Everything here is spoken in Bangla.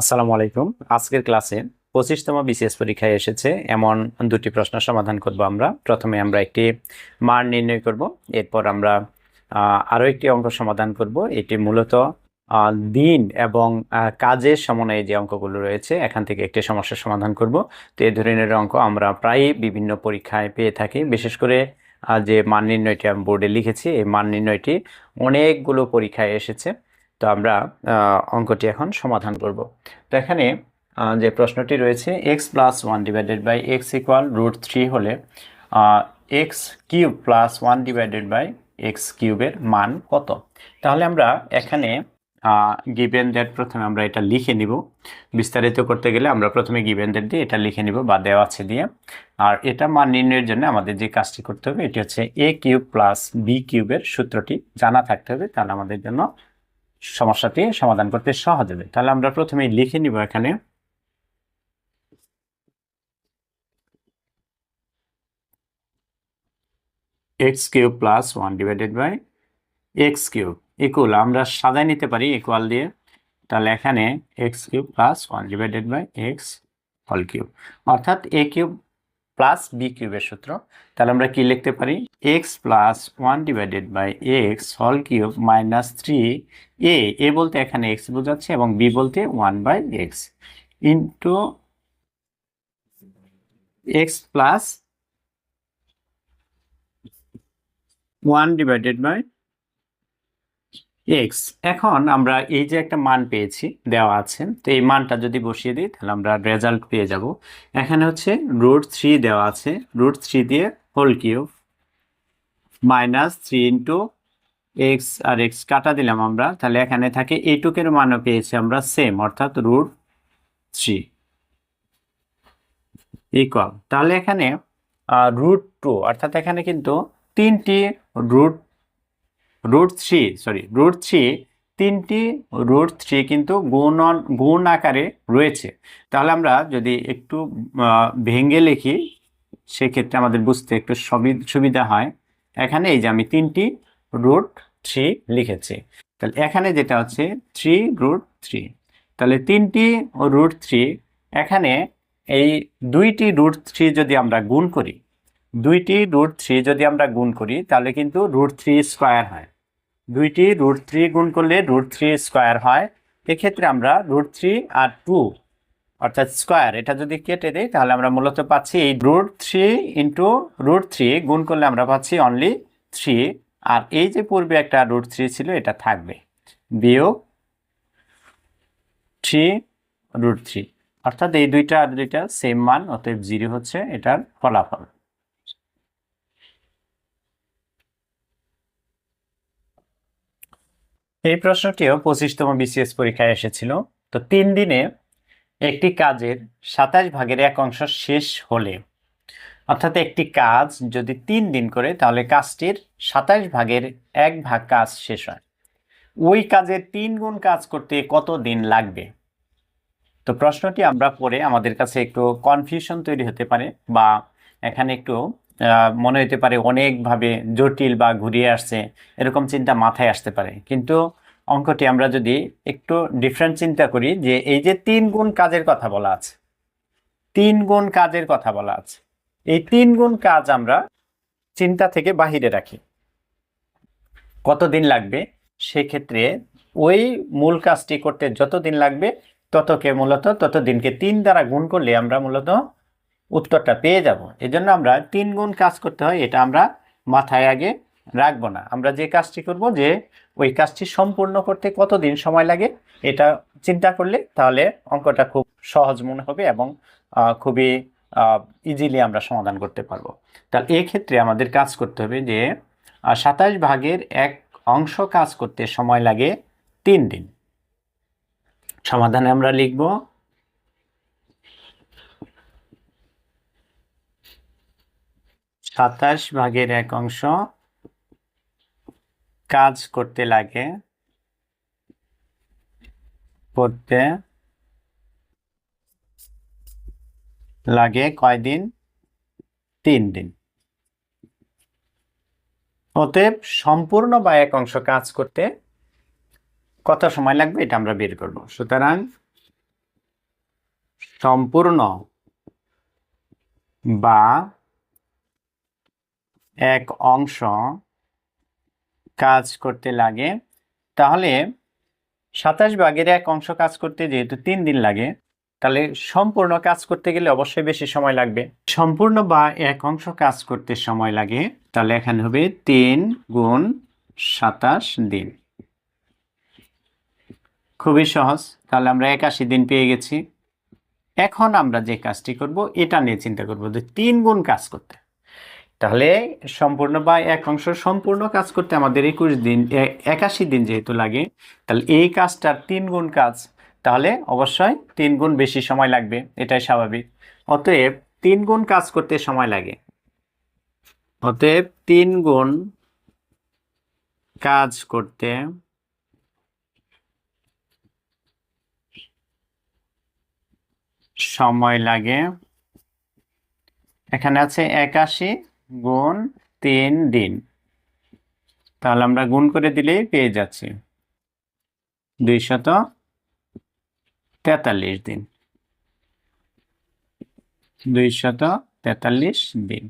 আসসালামু আলাইকুম। আজকের ক্লাসে পঁচিশতম বিসিএস পরীক্ষায় এসেছে এমন দুটি প্রশ্ন সমাধান করব আমরা। প্রথমে আমরা একটি মান নির্ণয় করব, এরপর আমরা আরও একটি অঙ্ক সমাধান করব। এটি মূলত দিন এবং কাজের সমন্বয়ে যে অঙ্কগুলো রয়েছে, এখান থেকে একটি সমস্যার সমাধান করব। তো এই ধরনের অঙ্ক আমরা প্রায়ই বিভিন্ন পরীক্ষায় পেয়ে থাকি। বিশেষ করে যে মান নির্ণয়টি আমি বোর্ডে লিখেছি, এই মান নির্ণয়টি অনেকগুলো পরীক্ষায় এসেছে। তো আমরা অঙ্কটি এখন সমাধান করব। তো এখানে যে প্রশ্নটি রয়েছে x plus one divided by x equal root three হলে x cube plus one divided by x কিউবের মান কত? তাহলে আমরা এখানে গিভেন দ্যাট প্রথমে আমরা এটা লিখে নিব। বিস্তারিত করতে গেলে আমরা প্রথমে গিভেন দ্যাট দিয়ে এটা লিখে নিব বা দেওয়া আছে দিয়ে। আর এটা মান নির্ণয়ের জন্য আমাদের যে কাজটি করতে হবে, এটি হচ্ছে এ কিউব প্লাস বি কিউবের সূত্রটি জানা থাকতে হবে, তাহলে আমাদের জন্য সমস্যাটি সমাধান করতে সহজ হবে। তাহলে আমরা প্রথমে লিখে নিব এখানে। X cube plus one divided by x cube equal আমরা সাজায় নিতে পারি ইকুয়াল দিয়ে। তাহলে এখানে x cube plus one divided by x হল কিউব। অর্থাৎ এ কিউব প্লাস বি কিউবের সূত্র, তাহলে আমরা কি লিখতে পারি? X plus one divided by x হল cube minus three a a বলতে এখানে এক্স বোঝাচ্ছে এবং বি বলতে one by x into x plus one divided by x এখন আমরা এই যে একটা মান পেয়েছি, দেওয়া আছে, তো এই মানটা যদি বসিয়ে দিই, তাহলে আমরা রেজাল্ট পেয়ে যাব। এখানে হচ্ছে রুট থ্রি দেওয়া আছে রুট থ্রি দিয়ে whole cube minus three into x আর এক্স কাটা দিলাম আমরা, তাহলে এখানে থাকে এইটুকের মানও পেয়েছি আমরা সেম অর্থাৎ রুট থ্রি ইকুয়াল তাহলে এখানে রুট টু অর্থাৎ এখানে কিন্তু তিনটি root root three sorry root three, তিনটি রুট থ্রি কিন্তু গুণন গুণ আকারে রয়েছে। তাহলে আমরা যদি একটু ভেঙে লিখি, সেক্ষেত্রে আমাদের বুঝতে একটু সুবিধা হয়। এখানে এই যে আমি তিনটি রুট থ্রি লিখেছি। তাহলে এখানে যেটা হচ্ছে, থ্রি রুট থ্রি। তাহলে তিনটি রুট থ্রি, এখানে এই দুইটি রুট থ্রি যদি আমরা গুণ করি, দুইটি রুট থ্রি যদি আমরা গুণ করি, তাহলে কিন্তু রুট থ্রি স্কোয়ার হয়। দুইটি রুট থ্রি গুণ করলে রুট থ্রি স্কোয়ার হয়। এক্ষেত্রে আমরা রুট থ্রি আর টু অর্থাৎ স্কোয়ার এটা যদি কেটে দেই, তাহলে আমরা মূলত পাচ্ছি এই root three into root three গুণ করলে আমরা পাচ্ছি অনলি থ্রি আর এই যে পূর্বে একটা রুট থ্রি ছিল, এটা থাকবে। বিয়োগ থ্রি রুট থ্রি অর্থাৎ এই দুইটা আর দুইটা সেম মান, অতএব জিরো হচ্ছে, এটার ফলাফল। এই প্রশ্নটিও পঁচিশতম বিসিএস পরীক্ষায় এসেছিল। তো তিন দিনে একটি কাজের সাতাশ ভাগের এক অংশ শেষ হলে, অর্থাৎ একটি কাজ যদি তিন দিন করে, তাহলে কাজটির সাতাশ ভাগের এক ভাগ কাজ শেষ হয়। ওই কাজের তিন গুণ কাজ করতে কত দিন লাগবে? তো প্রশ্নটি আমরা পড়ে আমাদের কাছে একটু কনফিউশন তৈরি হতে পারে বা এখানে একটু মনে হতে পারে অনেকভাবে জটিল বা ঘুরিয়ে আসছে, এরকম চিন্তা মাথায় আসতে পারে। কিন্তু অঙ্কটি আমরা যদি একটু ডিফারেন্ট চিন্তা করি যে এই যে তিন গুণ কাজের কথা বলা আছে, তিন গুণ কাজের কথা বলা আছে, এই তিন গুণ কাজ আমরা চিন্তা থেকে বাহিরে রাখি। কতদিন লাগবে? সেক্ষেত্রে ওই মূল কাজটি করতে যত দিন লাগবে, ততকে মূলত তত দিনকে তিন দ্বারা গুণ করলে আমরা মূলত উত্তরটা পেয়ে যাব। এজন্য আমরা তিন গুণ কাজ করতে হয়, এটা আমরা মাথায় আগে রাখব না। আমরা যে কাজটি করব, যে ওই কাজটি সম্পূর্ণ করতে কতদিন সময় লাগে, এটা চিন্তা করলে তাহলে অঙ্কটা খুব সহজ মনে হবে এবং খুবই ইজিলি আমরা সমাধান করতে পারব। তাহলে এক্ষেত্রে আমাদের কাজ করতে হবে যে সাতাশ ভাগের এক অংশ কাজ করতে সময় লাগে তিন দিন। সমাধানে আমরা লিখব সাতাশ ভাগের এক অংশ কাজ করতে লাগে করতে লাগে কয়দিন? তিন দিন। অতএব সম্পূর্ণ বা এক অংশ কাজ করতে কত সময় লাগবে এটা আমরা বের করব। সুতরাং সম্পূর্ণ বা এক অংশ কাজ করতে লাগে। তাহলে সাতাশ ভাগের এক অংশ কাজ করতে যেহেতু তিন দিন লাগে, তাহলে সম্পূর্ণ কাজ করতে গেলে অবশ্যই বেশি সময় লাগবে। সম্পূর্ণ বা এক অংশ কাজ করতে সময় লাগে, তাহলে এখানে হবে তিন গুণ সাতাশ দিন। খুবই সহজ, তাহলে আমরা একাশি দিন পেয়ে গেছি। এখন আমরা যে কাজটি করব, এটা নিয়ে চিন্তা করব যে তিন গুণ কাজ করতে। তাহলে সম্পূর্ণ বা এক অংশ সম্পূর্ণ কাজ করতে আমাদের একুশ দিন একাশি দিন যেহেতু লাগে, তাহলে এই কাজটার তিন গুণ কাজ, তাহলে অবশ্যই তিন গুণ বেশি সময় লাগবে, এটাই স্বাভাবিক। অতএব তিন গুণ কাজ করতে সময় লাগে। অতএব তিন গুণ কাজ করতে সময় লাগে। এখানে আছে একাশি গুণ তিন দিন। তাহলে আমরা গুণ করে দিলেই পেয়ে যাচ্ছি। দুইশত তেতাল্লিশ দিন। দুইশত তেতাল্লিশ দিন।